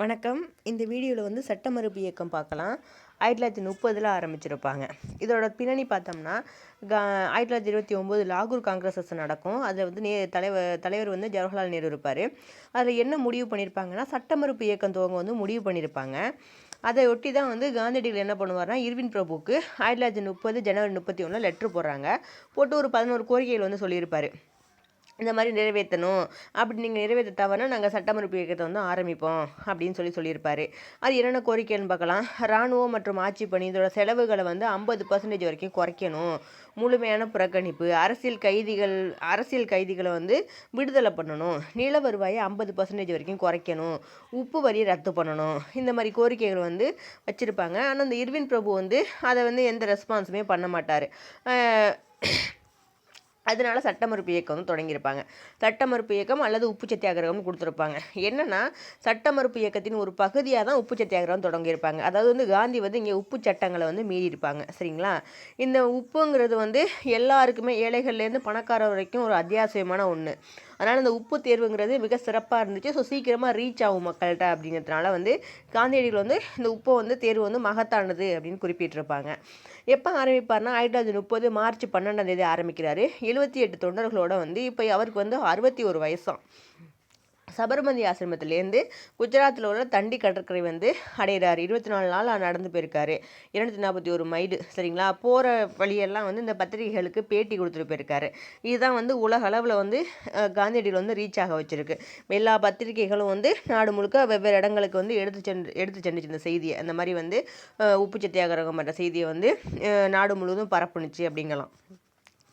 வணக்கம். இந்த வீடியோவில் வந்து சட்ட மறுப்பு இயக்கம் பார்க்கலாம். ஆயிரத்தி தொள்ளாயிரத்தி முப்பதில் ஆரம்பிச்சிருப்பாங்க. இதோட பின்னணி பார்த்தோம்னா கா ஆயிரத்தி தொள்ளாயிரத்தி இருபத்தி ஒம்பது லாகூர் காங்கிரஸஸ் நடக்கும். அதில் வந்து நே தலைவர் தலைவர் வந்து ஜவஹர்லால் நேரு இருப்பார். அதில் என்ன முடிவு பண்ணியிருப்பாங்கன்னா சட்ட மறுப்பு இயக்கம் துவங்க வந்து முடிவு பண்ணியிருப்பாங்க அதை ஒட்டி தான் வந்து காந்தியடிகள் என்ன பண்ணுவார்னா இருவின் பிரபுக்கு ஆயிரத்தி தொள்ளாயிரத்தி முப்பது ஜனவரி முப்பத்தி ஒன்றில் லெட்ரு போடுறாங்க. போட்டு ஒரு பதினோரு கோரிக்கைகள் வந்து சொல்லியிருப்பார். இந்த மாதிரி நிறைவேற்றணும். அப்படி நீங்கள் நிறைவேற்ற தவறுனா நாங்கள் சட்டமறுப்பு இயக்கத்தை வந்து ஆரம்பிப்போம் அப்படின்னு சொல்லி சொல்லியிருப்பாரு. அது என்னென்ன கோரிக்கைன்னு பார்க்கலாம். இராணுவம் மற்றும் ஆட்சி பணி இதோட செலவுகளை வந்து ஐம்பது பர்சன்டேஜ் வரைக்கும் குறைக்கணும். முழுமையான புறக்கணிப்பு. அரசியல் கைதிகள் அரசியல் கைதிகளை வந்து விடுதலை பண்ணணும். நில வருவாயை ஐம்பது பர்சன்டேஜ் வரைக்கும் குறைக்கணும். உப்பு வரியை ரத்து பண்ணணும். இந்த மாதிரி கோரிக்கைகள் வந்து வச்சுருப்பாங்க. ஆனால் இந்த இர்வின் பிரபு வந்து அதை வந்து எந்த ரெஸ்பான்ஸுமே பண்ண மாட்டார். அதனால சட்ட மறுப்பு இயக்கம் வந்து தொடங்கியிருப்பாங்க. சட்ட மறுப்பு இயக்கம் அல்லது உப்பு சத்தியாகிரகம்னு கொடுத்துருப்பாங்க. என்னென்னா சட்ட மறுப்பு இயக்கத்தின் ஒரு பகுதியாக தான் உப்பு சத்தியாகிரகம் தொடங்கியிருப்பாங்க. அதாவது வந்து காந்தி வந்து இங்கே உப்பு சட்டங்களை வந்து மீறியிருப்பாங்க சரிங்களா? இந்த உப்புங்கிறது வந்து எல்லாருக்குமே ஏழைகள்லேருந்து பணக்காரர் வரைக்கும் ஒரு அத்தியாவசியமான ஒன்று அதனால் இந்த உப்பு தேர்வுங்கிறது மிக சிறப்பாக இருந்துச்சு. ஸோ சீக்கிரமாக ரீச் ஆகும் மக்கள்கிட்ட அப்படிங்கிறதுனால வந்து காந்தியடிகள் வந்து இந்த உப்பை வந்து தேர்வு வந்து மகத்தானது அப்படின்னு குறிப்பிட்டிருப்பாங்க. எப்போ ஆரம்பிப்பார்னா ஆயிரத்தி தொள்ளாயிரத்தி முப்பது மார்ச் பன்னெண்டாம் தேதி ஆரம்பிக்கிறாரு. எழுபத்தி எட்டு தொண்டர்களோட வந்து இப்போ அவருக்கு வந்து அறுபத்தி ஒரு வயசாம் சபர்மதி ஆசிரமத்திலேருந்து குஜராத்தில் உள்ள தண்டி கடற்கரை வந்து அடைகிறார் இருபத்தி நாலு நாள் நடந்து போயிருக்காரு. இரநூத்தி நாற்பத்தி ஒரு மைடு சரிங்களா? போகிற வழியெல்லாம் வந்து இந்த பத்திரிகைகளுக்கு பேட்டி கொடுத்துட்டு போயிருக்காரு. இதுதான் வந்து உலக அளவில் வந்து காந்தியடிகள் வந்து ரீச் ஆக வச்சிருக்கு. எல்லா பத்திரிகைகளும் வந்து நாடு முழுக்க வெவ்வேறு இடங்களுக்கு வந்து எடுத்து சென்று எடுத்து சென்றுச்சு இந்த செய்தியை. அந்த மாதிரி வந்து உப்பு சத்தியாகிரகம் என்ற செய்தியை வந்து நாடு முழுவதும் பரப்புனுச்சு அப்படிங்கலாம்.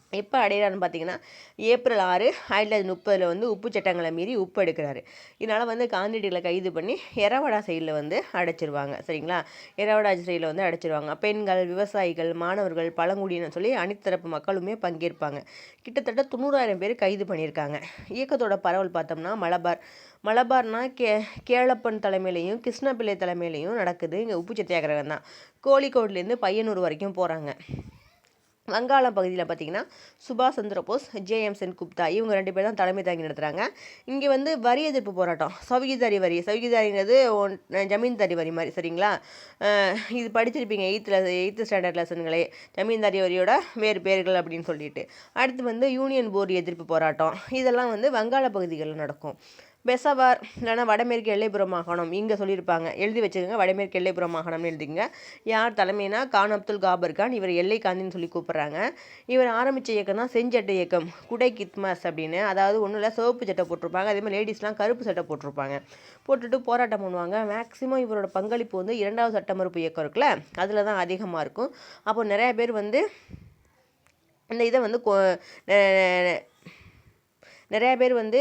எப்போ அடையிறாருன்னு பார்த்தீங்கன்னா ஏப்ரல் ஆறு ஆயிரத்தி தொள்ளாயிரத்தி முப்பதில் வந்து உப்பு சட்டங்களை மீறி உப்பு எடுக்கிறாரு. இதனால் வந்து காந்திடிகளை கைது பண்ணி எரவடா சைடில் வந்து அடைச்சிருவாங்க. சரிங்களா? எரவடா சைடில் வந்து அடைச்சிருவாங்க. பெண்கள் விவசாயிகள் மாணவர்கள் பழங்குடியினர் சொல்லி அனைத்தரப்பு மக்களுமே பங்கேற்பாங்க. கிட்டத்தட்ட தொண்ணூறாயிரம் பேர் கைது பண்ணியிருக்காங்க. இயக்கத்தோட பரவல் பார்த்தோம்னா மலபார். மலபார்னா கே கேளப்பன் தலைமையிலையும் கிருஷ்ணபிள்ளை தலைமையிலையும் நடக்குது. இங்கே உப்பு சத்தியாகிரகம் தான். கோழிக்கோட்லேருந்து பையனூர் வரைக்கும் போகிறாங்க வங்காளம் பகுதியில் பார்த்திங்கன்னா சுபாஷ் சந்திர போஸ் ஜேஎம் சென் குப்தா இவங்க ரெண்டு பேர் தான் தலைமை தாங்கி நடத்துகிறாங்க இங்கே வந்து வரி எதிர்ப்பு போராட்டம். சவுகிதாரி வரி. சவிகிதாரிங்கிறது ஜமீன்தாரி வரி மாதிரி சரிங்களா? இது படிச்சிருப்பீங்க. எயித்தில் எயித்து ஸ்டாண்டர்ட் லெசன்களே ஜமீன்தாரி வரியோட வேறு பேர்கள் அப்படின்னு சொல்லிட்டு. அடுத்து வந்து யூனியன் போர்டு எதிர்ப்பு போராட்டம். இதெல்லாம் வந்து வங்காள பகுதிகளில் நடக்கும். பெசவார் இல்லைனா வடமேற்கு எல்லைப்புற மாகாணம் இங்கே சொல்லியிருப்பாங்க. எழுதி வச்சுக்கோங்க வடமேற்கு எல்லைப்புற மாகாணம்னு எழுதிங்க யார் தலைமைனா கான் அப்துல் காபர் கான். இவர் எல்லை காந்தின்னு சொல்லி கூப்பிட்றாங்க. இவர் ஆரம்பித்த இயக்கம் தான் செஞ்சட்டை இயக்கம். குடை கித்மாஸ் அப்படின்னு. அதாவது ஒன்றும் இல்லை சிவப்பு சட்டை போட்டிருப்பாங்க. அதே மாதிரி லேடிஸ்லாம் கருப்பு சட்டை போட்டிருப்பாங்க. போட்டுட்டு போராட்டம் பண்ணுவாங்க. மேக்ஸிமம் இவரோட பங்களிப்பு வந்து இரண்டாவது சட்ட மறுப்பு இயக்கம் இருக்குல்ல அதில் தான் அதிகமாக இருக்கும். அப்போ நிறையா பேர் வந்து இந்த இதை வந்து நிறையா பேர் வந்து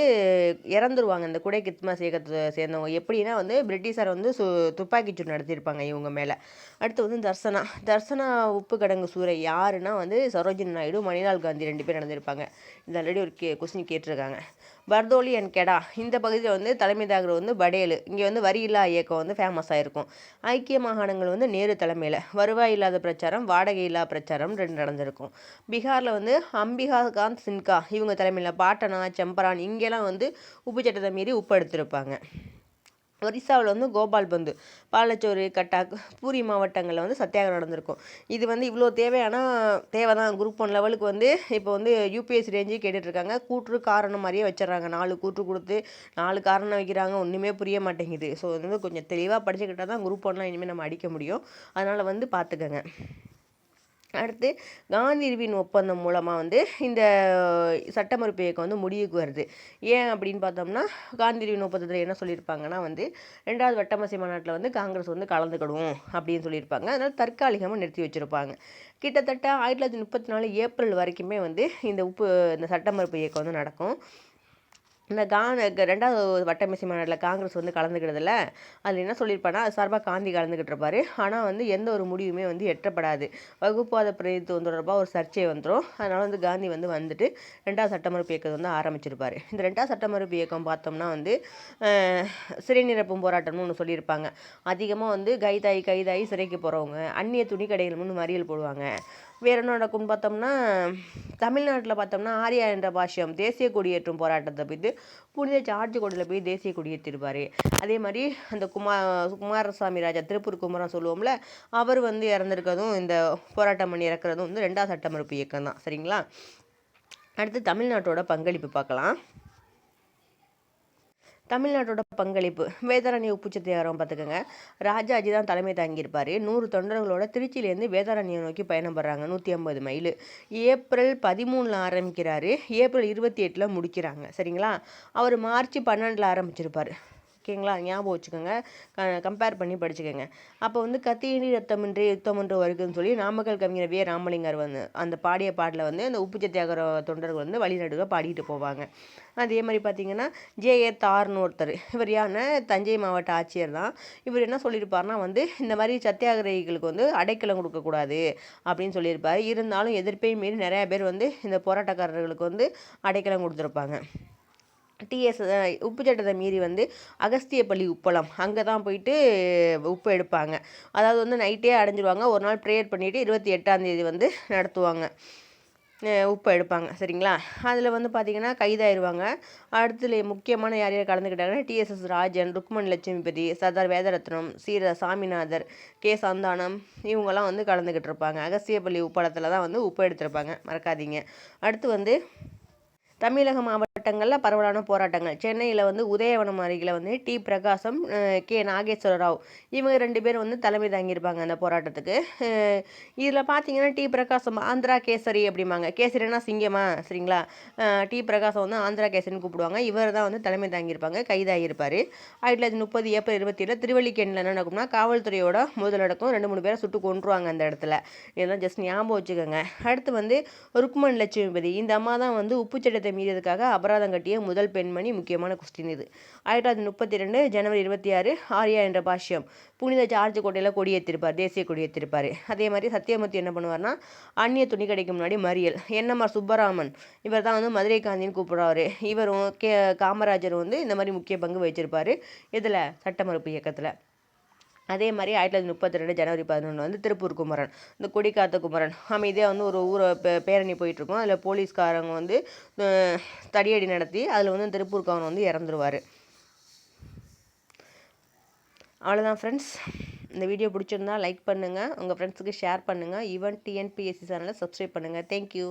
இறந்துருவாங்க. இந்த குடை கித்மாஸ் இயக்கத்தை சேர்ந்தவங்க. எப்படின்னா வந்து பிரிட்டிஷார் வந்து சு துப்பாக்கிச்சூடு நடத்தியிருப்பாங்க இவங்க மேலே. அடுத்து வந்து தர்சனா. தர்சனா உப்பு கடங்கு சூறை யாருன்னா வந்து சரோஜினி நாயுடு மணிலால் காந்தி ரெண்டு பேர் நடந்திருப்பாங்க. இது ஆல்ரெடி ஒரு கே கொஸ்டின் கேட்டிருக்காங்க. பர்தோலி அண்ட் கெடா. இந்த பகுதியில் வந்து தலைமை தாகர் வந்து படேலு. இங்கே வந்து வரி இல்லா இயக்கம் வந்து ஃபேமஸாக இருக்கும். ஐக்கிய மாகாணங்கள் வந்து நேரு தலைமையில். வருவாய் இல்லாத பிரச்சாரம் வாடகை இல்லா பிரச்சாரம் ரெண்டு நடந்திருக்கும். பீகாரில் வந்து அம்பிகா காந்த் சின்கா இவங்க தலைமையில் பாட்டனா செம்பரான் இங்கெல்லாம் வந்து உப்பு சட்டத்தை மீறி உப்பு எடுத்திருப்பாங்க. ஒரிசாவில் வந்து கோபால் பந்து பாலச்சோறு கட்டாக் பூரி மாவட்டங்களில் வந்து சத்தியாகிரகம் நடந்திருக்கும். இது வந்து இவ்வளோ தேவையான தேவை தான் குரூப் ஒன் லெவலுக்கு வந்து இப்போ வந்து யூபிஎஸ் ரேஞ்சு கேட்டுட்ருக்காங்க. கூற்று காரணம் மாதிரியே வச்சிடறாங்க. நாலு கூற்று கொடுத்து நாலு காரணம் வைக்கிறாங்க. ஒன்றுமே புரிய மாட்டேங்குது. ஸோ வந்து கொஞ்சம் தெளிவாக படிச்சுக்கிட்டால் தான் குரூப் ஒன்லாம் இனிமேல் நம்ம அடிக்க முடியும். அதனால் வந்து பார்த்துக்கங்க அடுத்து காந்திருவின் ஒப்பந்தம் மூலமாக வந்து இந்த சட்ட மறுப்பு இயக்கம் வந்து முடிவுக்கு வருது. ஏன் அப்படின்னு பார்த்தோம்னா காந்திருவின் ஒப்பந்தத்தில் என்ன சொல்லியிருப்பாங்கன்னா வந்து ரெண்டாவது வட்டமசை மாநாட்டில் வந்து காங்கிரஸ் வந்து கலந்துக்கிடும் அப்படின்னு சொல்லியிருப்பாங்க. அதனால் தற்காலிகமாக நிறுத்தி வச்சுருப்பாங்க. கிட்டத்தட்ட ஆயிரத்தி தொள்ளாயிரத்தி முப்பத்தி நாலு ஏப்ரல் வரைக்குமே வந்து இந்த உப்பு இந்த சட்ட மறுப்பு இயக்கம் வந்து நடக்கும். இந்த கான ரெண்டாவது வட்டமேசை மாநாட்டில் காங்கிரஸ் வந்து கலந்துக்கிறதுல அதில் என்ன சொல்லியிருப்பானா அது சார்பாக காந்தி கலந்துக்கிட்டு இருப்பார் ஆனால் வந்து எந்த ஒரு முடிவுமே வந்து எட்டப்படாது. வகுப்பாத பிரதித்துவம் தொடர்பாக ஒரு சர்ச்சை வந்துடும் அதனால் வந்து காந்தி வந்து வந்துட்டு ரெண்டாவது சட்டமறுப்பு இயக்கத்தை வந்து ஆரம்பிச்சிருப்பார். இந்த ரெண்டாவது சட்டமறுப்பு இயக்கம் பார்த்தோம்னா வந்து சிறை நிரப்பும் போராட்டம்னு ஒன்று சொல்லியிருப்பாங்க. அதிகமாக வந்து கைதாயி கைதாயி சிறைக்கு போகிறவங்க அந்நிய துணி கடைகள் முன்னு மறியல் போடுவாங்க. வேறு என்ன நடக்கும்னு பார்த்தோம்னா தமிழ்நாட்டில் பார்த்தோம்னா ஆரியா என்ற பாஷ்யம் தேசிய கொடியேற்றும் போராட்டத்தை போய்த்து புனித ஜார்ஜ் கோடியில் போய் தேசிய கொடியேற்றிருப்பார். அதே மாதிரி அந்த குமா குமாரசாமி ராஜா திருப்பூர் குமரன் சொல்லுவோம்ல அவர் வந்து இறந்துருக்கிறதும் இந்த போராட்டம் பண்ணி இறக்குறதும் வந்து ரெண்டாவது சட்டமறுப்பு இயக்கம் தான் சரிங்களா? அடுத்து தமிழ்நாட்டோட பங்களிப்பு பார்க்கலாம். தமிழ்நாட்டோட பங்களிப்பு. வேதாரண்ய உப்பு சத்தியாகிரகம் பார்த்துக்கோங்க. ராஜாஜி தான் தலைமை தாங்கியிருப்பார். நூறு தொண்டர்களோட திருச்சியிலேருந்து வேதாரண்யம் நோக்கி பயணம் பண்ணுறாங்க நூற்றி ஐம்பது மைல். ஏப்ரல் பதிமூணில் ஆரம்பிக்கிறாரு. ஏப்ரல் இருபத்தி எட்டில் முடிக்கிறாங்க. சரிங்களா? அவர் மார்ச் பன்னெண்டில் ஆரம்பிச்சிருப்பார். ஓகேங்களா? ஞாபகம் வச்சுக்கோங்க. கம்பேர் பண்ணி படிச்சுக்கோங்க. அப்போ வந்து கத்தியின்றி ரத்தமின்றி யுத்தமன்று வருகுன்னு சொல்லி நாமக்கல் கவிஞர் வே. ராமலிங்கர் வந்து அந்த பாடிய பாட்டில் வந்து அந்த உப்பு சத்தியாகிர தொண்டர்கள் வந்து வழிநடுக பாடிட்டு போவாங்க. அதே மாதிரி பார்த்தீங்கன்னா ஜே. ஏ. தார்னு ஒருத்தர். இவர் யாருன்னா தஞ்சை மாவட்ட ஆட்சியர் தான். இவர் என்ன சொல்லியிருப்பார்னா வந்து இந்த மாதிரி சத்தியாகிரகிகளுக்கு வந்து அடைக்கலம் கொடுக்கக்கூடாது அப்படின்னு சொல்லியிருப்பார். இருந்தாலும் எதிர்ப்பையும் மீறி நிறையா பேர் வந்து இந்த போராட்டக்காரர்களுக்கு வந்து அடைக்கலம் கொடுத்துருப்பாங்க. டிஎஸ் உப்பு சட்டத்தை மீறி வந்து அகஸ்தியப்பள்ளி உப்பளம். அங்கே தான் போயிட்டு உப்பு எடுப்பாங்க. அதாவது வந்து நைட்டே அடைஞ்சிருவாங்க. ஒரு நாள் ப்ரேயர் பண்ணிவிட்டு இருபத்தி எட்டாந்தேதி வந்து நடத்துவாங்க. உப்பு எடுப்பாங்க. சரிங்களா? அதில் வந்து பார்த்திங்கன்னா கைதாயிருவாங்க. அடுத்துல முக்கியமான யார் யார் கலந்துக்கிட்டாங்கன்னா T S S Rajan Rukmani Lakshmipathi Sardar Vedaratnam சீர சாமிநாதர் கே சந்தானம் இவங்கெல்லாம் வந்து கலந்துக்கிட்டு இருப்பாங்க அகஸ்தியப்பள்ளி உப்பளத்தில் தான் வந்து உப்பு எடுத்திருப்பாங்க. மறக்காதீங்க. அடுத்து வந்து தமிழக மாவட்ட போராட்டங்களில் பரவலான போராட்டங்கள். சென்னையில் வந்து உதயவனம் அருகில் வந்து டி. பிரகாசம் கே. நாகேஸ்வர ராவ் இவங்க ரெண்டு பேரும் வந்து தலைமை தாங்கியிருப்பாங்க அந்த போராட்டத்துக்கு. இதில் பார்த்தீங்கன்னா டி. பிரகாசம் ஆந்திரா கேசரி அப்படிம்பாங்க. கேசரினா சிங்கமா சரிங்களா? டி. பிரகாசம் வந்து ஆந்திரா கேசரின்னு கூப்பிடுவாங்க. இவர் தான் வந்து தலைமை தாங்கியிருப்பாங்க கைதாகியிருப்பார். ஆயிரத்தி தொள்ளாயிரத்தி முப்பது ஏப்ரல் இருபத்தி ஏழு திருவள்ளிக்கேணியில் என்ன நடக்கும்னா காவல்துறையோட முதலடக்கம் ரெண்டு மூணு பேரை சுட்டு கொண்டுருவாங்க அந்த இடத்துல. இதெல்லாம் ஜஸ்ட் ஞாபகம் வச்சுக்கோங்க. அடுத்து வந்து ருக்மன் லட்சுமிபதி. இந்த அம்மா தான் வந்து உப்புச்சட்டத்தை சட்டத்தை மீறியதுக்காக அபராதம் கட்டிய முதல் பெண்மணி முக்கியமான கொஸ்டின் இது. ஆயிரத்தி தொள்ளாயிரத்தி முப்பத்தி ரெண்டு ஜனவரி இருபத்தி ஆறு ஆர்யா என்ற பாஷ்யம். புனித ஜார்ஜ் கோட்டையில் கொடியேற்றிருப்பார் தேசிய கொடியேற்றிருப்பார். அதே மாதிரி சத்தியமூர்த்தி என்ன பண்ணுவார்னா அந்நிய துணி கிடைக்கும் முன்னாடி மறியல். என்எம்ஆர் சுப்பராமன் இவர் தான் வந்து மதுரை காந்தின்னு கூப்பிடுறாரு. இவரும் கே காமராஜர் வந்து இந்த மாதிரி முக்கிய பங்கு வச்சிருப்பார் இதில் சட்டமறுப்பு இயக்கத்தில். அதே மாதிரி ஆயிரத்தி தொள்ளாயிரத்தி முப்பத்தி ரெண்டு ஜனவரி பதினொன்று வந்து திருப்பூர் குமரன் இந்த கொடிக்காத்த குமரன். அமைதியாக வந்து ஒரு ஊரை பே பேரணி போயிட்டுருக்கோம். அதில் போலீஸ்காரங்க வந்து தடியடி நடத்தி அதில் வந்து திருப்பூர் கவனம் வந்து இறந்துருவார். அவ்வளோதான் ஃப்ரெண்ட்ஸ் இந்த வீடியோ பிடிச்சிருந்தா லைக் பண்ணுங்கள் உங்கள் ஃப்ரெண்ட்ஸுக்கு ஷேர் பண்ணுங்கள் even T N P S C சேனலை சப்ஸ்கிரைப் பண்ணுங்கள் தேங்க்யூ